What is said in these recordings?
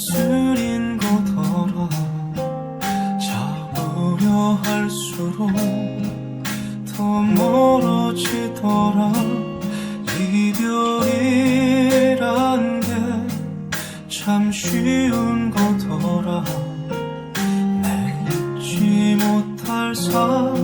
참 쓰린 거더라 잡으려 할수록 더 멀어지더라. 이별이란 게 참 쉬운 거더라. 내 잊지 못할 사람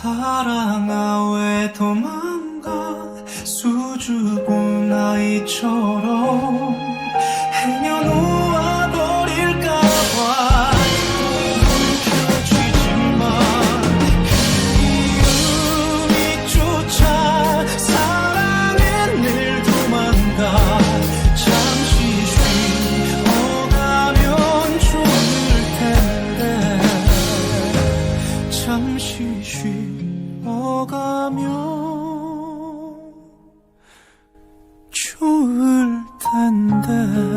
사랑아 왜 도망가? 수줍은 아이처럼 좋을 텐데.